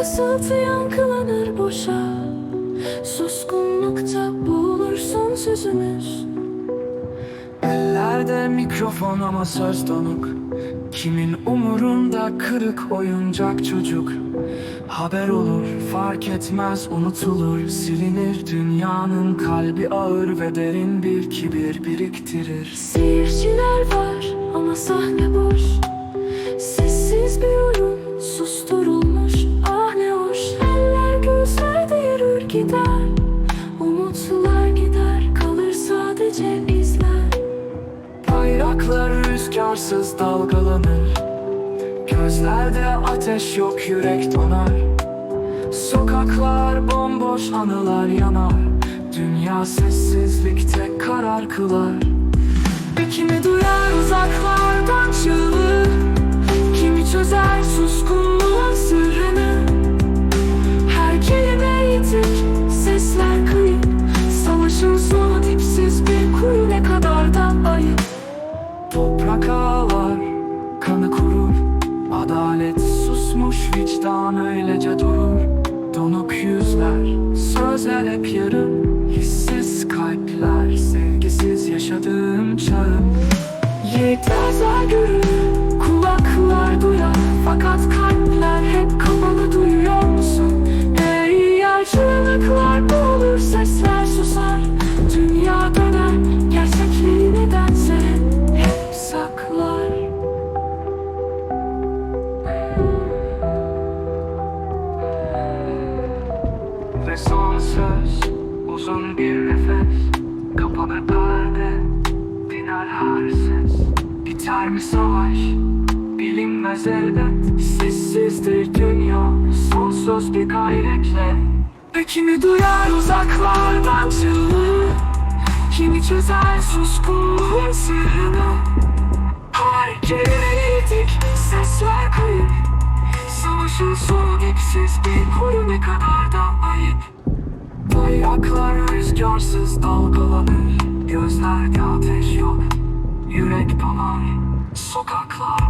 fısıltı yankılanır boşa. Suskunlukta boğulur son sözümüz. Ellerde mikrofon ama söz donuk. Kimin umurunda kırık oyuncak çocuk? Haber olur fark etmez unutulur. Silinir dünyanın kalbi ağır ve derin bir kibir biriktirir. Seyirciler var ama sahne boş. Sessiz oyun susturulmuş Ah ne hoş. Eller gözlerde yürür gider. Gider kalır sadece izler Bayraklar rüzgarsız dalgalanır. Gözlerde ateş yok yürek donar. Sokaklar bomboş anılar yanar. Dünya sessizlikte karar kılar. Kimi duyar uzaklardan vicdan öylece durur. Donuk yüzler, sözler hep yarım. Hissiz kalpler, sevgisiz yaşadığım çağım. Yetmezler görür, uzun bir nefes. Kapanır perde diner her ses Biter mi savaş? Bilinmez elbet. Sessizdir dünya. Sonsuz bir gayretle. Kimi duyar uzaklardan çığlığı. Kimi çözer suskunluğun sırrını. Her kelime yedik sesler kayıp. Savaşın sonu dipsiz bir Bayraklar rüzgarsız dalgalanır. Gözlerde ateş yok. Yürek donar. Sokaklar